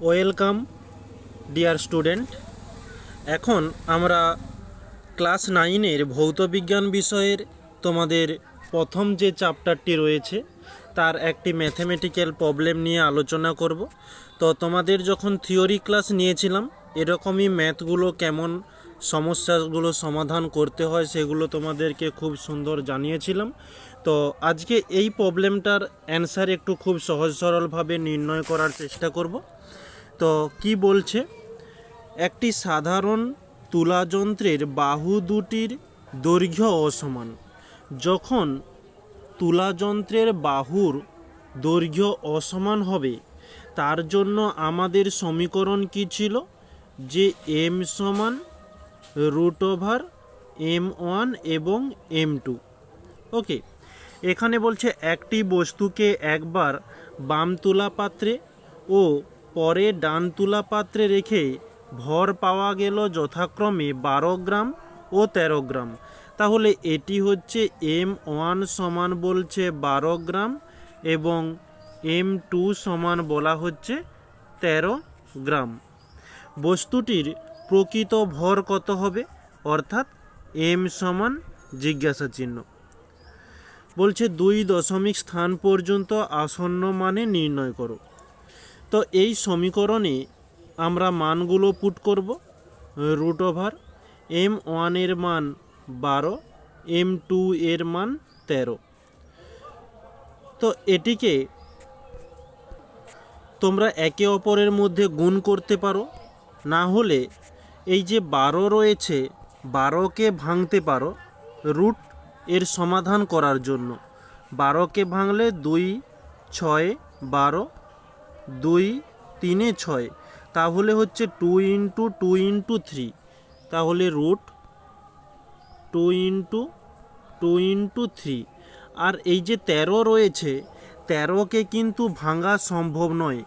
Welcome, dear student. এখন আমরা class নাইনের ভৌতবিজ্ঞান বিষয়ের তোমাদের প্রথম যে চ্যাপ্টারটি রয়েছে, তার একটি ম্যাথমেটিক্যাল প্রবলেম নিয়ে আলোচনা করব। তো তোমাদের যখন থিওরি ক্লাস নিয়েছিলাম, এরকমই ম্যাথগুলো কেমন সমস্যাগুলো সমাধান করতে হয় সেগুলো তোমাদেরকে খুব সুন্দর জানিয়েছিলাম। তো আজকে এই প্রবলেমটার অ্যান্সার একটু খুব সহজ সরলভাবে নির্ণয় করার চেষ্টা করব। তো কি বলছে? একটি সাধারণ তুলাযন্ত্রের বাহু দুটির দৈর্ঘ্য অসমান। যখন তুলাযন্ত্রের বাহুর দৈর্ঘ্য অসমান হবে, তার জন্য আমাদের সমীকরণ কি ছিল? যে এম সমান রুট ওভার এম ওয়ান এবং এম টু ওকে এখানে বলছে একটি বস্তুকে একবার বাম তুলা পাত্রে ও পরে ডান তুলা পাত্রে রেখে ভর পাওয়া গেল যথাক্রমে বারো গ্রাম ও তেরো গ্রাম। তাহলে এটি হচ্ছে এম ওয়ান সমান বলছে বারো গ্রাম এবং এম টু সমান বলা হচ্ছে তেরো গ্রাম। বস্তুটির প্রকৃত ভর কত হবে? অর্থাৎ এম সমান জিজ্ঞাসা চিহ্ন। বলছে দুই দশমিক স্থান পর্যন্ত আসন্ন মানে নির্ণয় করো। তো এই সমীকরণে আমরা মানগুলো পুট করব। রুট ওভার এম ওয়ানের মান বারো এম টু এর মান তেরো। তো এটিকে তোমরা একে অপরের মধ্যে গুণ করতে পারো। না হলে এই যে বারো রয়েছে, বারোকে ভাঙতে পারো, রুট এর সমাধান করার জন্য। বারোকে ভাঙলে দুই, ছয়, বারো, দুই, তিনে ছয়। তাহলে হচ্ছে two into two into three. তাহলে root two into two into three. আর এই যে তেরো রয়েছে, তেরোকে কিন্তু ভাঙা সম্ভব নয়।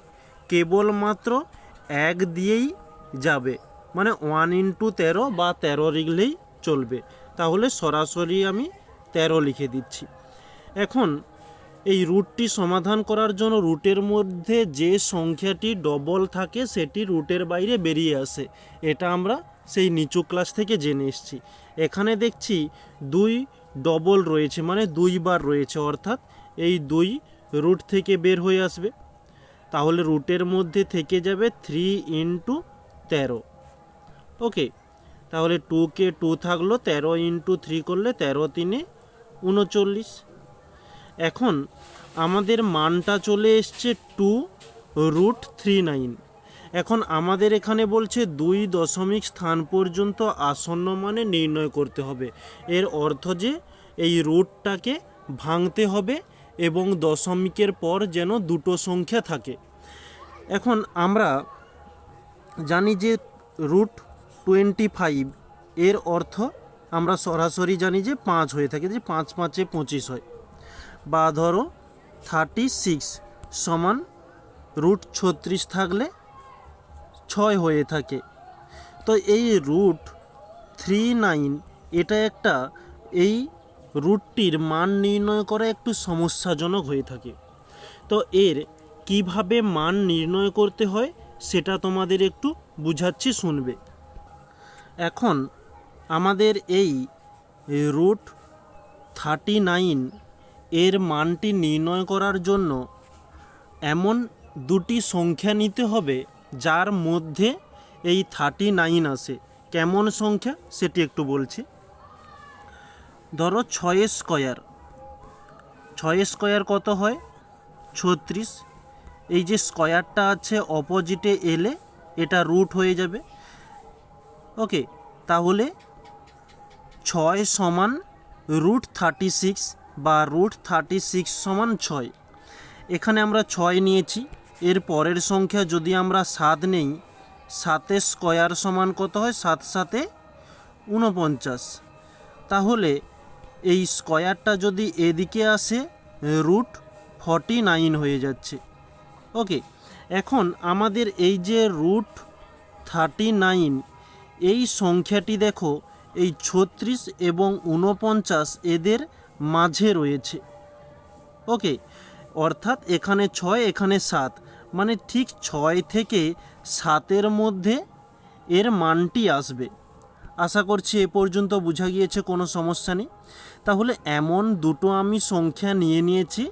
কেবলমাত্র এক দিয়েই যাবে। মানে ওয়ান ইন্টু তেরো বা তেরো লিখলেই চলবে। তাহলে সরাসরি আমি তেরো লিখে দিচ্ছি। এখন এই রুটটি সমাধান করার জন্য রুটের মধ্যে যে সংখ্যাটি ডবল থাকে, সেটি রুটের বাইরে বেরিয়ে আসে। এটা আমরা সেই নিচু ক্লাস থেকে জেনে এসেছি। এখানে দেখছি দুই ডবল রয়েছে মানে দুইবার রয়েছে, অর্থাৎ এই দুই রুট থেকে বের হয়ে আসবে। তাহলে রুটের মধ্যে থেকে যাবে থ্রি ইন্টু তেরো। ওকে, তাহলে টুকে টু থাকল তেরো ইন্টু থ্রি করলে তেরো তিনে উনচল্লিশ। এখন আমাদের মানটা চলে এসছে টু রুট থ্রি নাইন। এখন আমাদের এখানে বলছে দুই দশমিক স্থান পর্যন্ত আসন্ন মানে নির্ণয় করতে হবে। এর অর্থ যে এই রুটটাকে ভাঙতে হবে এবং দশমিকের পর যেন দুটো সংখ্যা থাকে। এখন আমরা জানি যে রুট টোয়েন্টি ফাইভ এর অর্থ আমরা সরাসরি জানি যে পাঁচ হয়ে থাকে, যে পাঁচ পাঁচে পঁচিশ হয়। বা ধরো থার্টি সিক্স সমান রুট ছত্রিশ থাকলে ছয় হয়ে থাকে। তো এই রুট থ্রি নাইন এটা একটা এই রুটটির মান নির্ণয় করা একটু সমস্যাজনক হয়ে থাকে। তো এর কীভাবে মান নির্ণয় করতে হয় সেটা তোমাদের একটু বুঝাচ্ছি শুনবে। এখন আমাদের এই রুট থার্টি নাইন এর মানটি নির্ণয় করার জন্য এমন দুটি সংখ্যা নিতে হবে যার মধ্যে এই থার্টি নাইন আসে কেমন সংখ্যা? সেটি একটু বলছি। ধরো ছয় স্কয়ার। ছয় স্কয়ার কত হয়? ছত্রিশ। এই যে স্কয়ারটা আছে অপোজিটে এলে এটা রুট হয়ে যাবে। ওকে তাহলে ছয় সমান রুট থার্টি সিক্স বা রুট থার্টি সিক্স সমান ছয়। এখানে আমরা ছয় নিয়েছি, এর পরের সংখ্যা যদি আমরা সাত নেই সাতের স্কয়ার সমান কত হয়? সাত সাতে উনপঞ্চাশ তাহলে এই স্কয়ারটা যদি এদিকে আসে রুট ফর্টি নাইন হয়ে যাচ্ছে। ওকে এখন আমাদের এই যে রুট থার্টি নাইন এই সংখ্যাটি দেখো, এই ছত্রিশ এবং উনপঞ্চাশ এদের মাঝে রয়েছে। ওকে, অর্থাৎ এখানে ছয়, এখানে সাত মানে ঠিক ছয় থেকে সাতের মধ্যে এর মানটি আসবে। আশা করছি এ পর্যন্ত বোঝা গিয়েছে, কোনো সমস্যা নেই। তাহলে এমন দুটো আমি সংখ্যা নিয়ে নিয়েছি,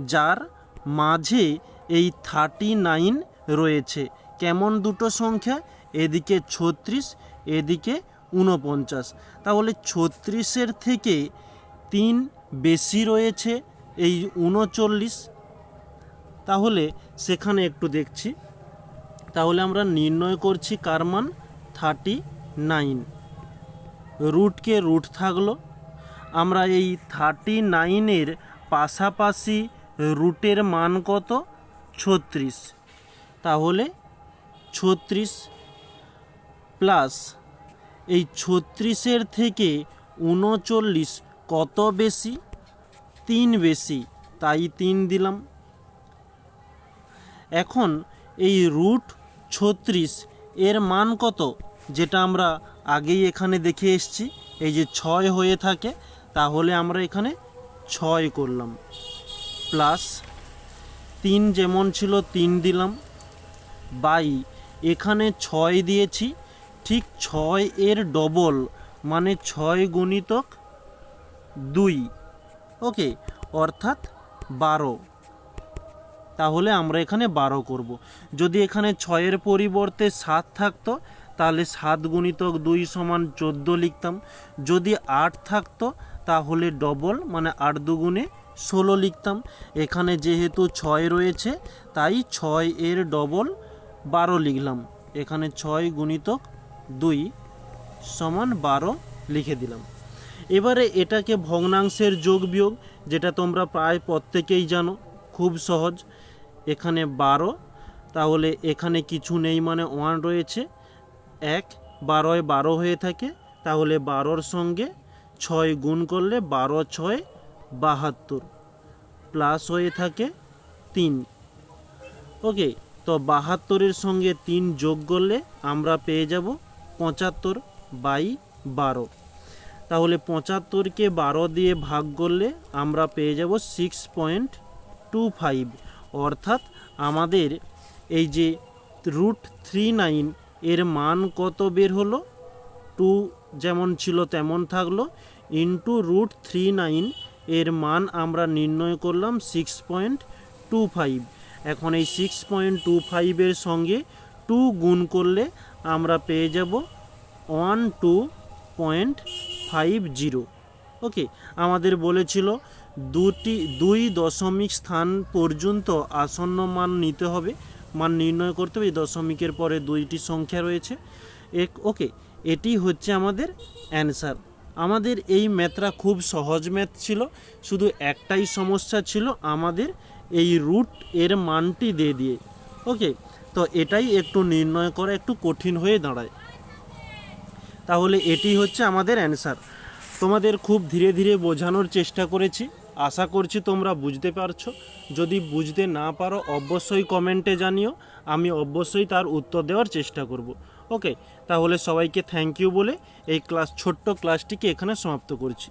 যার মাঝে এই থার্টি নাইন রয়েছে। কেমন দুটো সংখ্যা? এদিকে ছত্রিশ, এদিকে ঊনপঞ্চাশ। তাহলে ছত্রিশের থেকে তিন বেশি রয়েছে, এই উনচল্লিশ তাহলে সেখানে একটু দেখছি। তাহলে আমরা নির্ণয় করছি কার মান? Thirty nine. রুটকে রুট থাকল। আমরা এই থার্টি নাইনের পাশাপাশি রুটের মান কত? ছত্রিশ। তাহলে ছত্রিশ প্লাস, এই ছত্রিশের থেকে উনচল্লিশ কত বেশি? তিন বেশি, তাই তিন দিলাম। এখন এই রুট ছত্রিশ এর মান কত? যেটা আমরা আগেই এখানে দেখে এসেছি, এই যে ছয় হয়ে থাকে, তাহলে আমরা এখানে ছয় করলাম। প্লাস তিন যেমন ছিল, তিন দিলাম। বাই, এখানে ছয় দিয়েছি ঠিক ছয় এর ডবল মানে ছয় গুণিতক দুই। ওকে অর্থাৎ বারো। তাহলে আমরা এখানে বারো করব। যদি এখানে ছয়ের পরিবর্তে সাত থাকতো, তাহলে সাত গুণিতক দুই সমান চোদ্দ লিখতাম। যদি আট থাকতো, তাহলে ডবল মানে আট দুগুণে ষোলো লিখতাম। এখানে যেহেতু ছয় রয়েছে, তাই ছয় এর ডবল বারো লিখলাম। এখানে ছয় গুণিতক দুই সমান বারো লিখে দিলাম। এবারে এটাকে ভগ্নাংশের যোগ বিয়োগ, যেটা তোমরা প্রায় প্রত্যেকেই জানো, খুব সহজ। এখানে বারো, তাহলে এখানে কিছু নেই মানে ওয়ান রয়েছে। এক, বারোয় বারো হয়ে থাকে, তাহলে বারোর সঙ্গে ছয় গুণ করলে বারো, ছয়, বাহাত্তর। প্লাস হয়ে থাকে তিন। ওকে, তো বাহাত্তরের সঙ্গে তিন যোগ করলে আমরা পেয়ে যাব পঁচাত্তর বাই বারো। তাহলে পঁচাত্তরকে বারো দিয়ে ভাগ করলে আমরা পেয়ে যাব সিক্স পয়েন্ট টু ফাইভ। অর্থাৎ আমাদের এই যে রুট থ্রি নাইন এর মান কত বের হলো? টু যেমন ছিল তেমন থাকল। ইন্টু রুট থ্রি নাইন এর মান আমরা নির্ণয় করলাম সিক্স পয়েন্ট টু ফাইভ। এখন এই সিক্স পয়েন্ট টু ফাইভের সঙ্গে টু গুণ করলে আমরা পেয়ে যাব one two point five zero okay আমাদের বলেছিল দুটি, দুই দশমিক স্থান পর্যন্ত আসন্ন মান নিতে হবে, মান নির্ণয় করতে হবে দশমিকের পরে দুইটি সংখ্যা রয়েছে। এক ওকে এটি হচ্ছে আমাদের অ্যান্সার আমাদের এই ম্যাথটা খুব সহজ ম্যাথ ছিল, শুধু একটাই সমস্যা ছিল আমাদের এই রুট এর মানটি দিয়ে দিয়ে। ওকে তো এটাই একটু নির্ণয় করা একটু কঠিন হয়ে দাঁড়ায়। তাহলে এটি হচ্ছে আমাদের অ্যান্সার তোমাদের খুব ধীরে ধীরে বোঝানোর চেষ্টা করেছি। আশা করছি তোমরা বুঝতে পারছ। যদি বুঝতে না পারো, অবশ্যই কমেন্টে জানিও। আমি অবশ্যই তার উত্তর দেওয়ার চেষ্টা করব। ওকে তাহলে সবাইকে থ্যাংক ইউ বলে এই ক্লাস ছোট্ট ক্লাসটিকে এখানে সমাপ্ত করছি।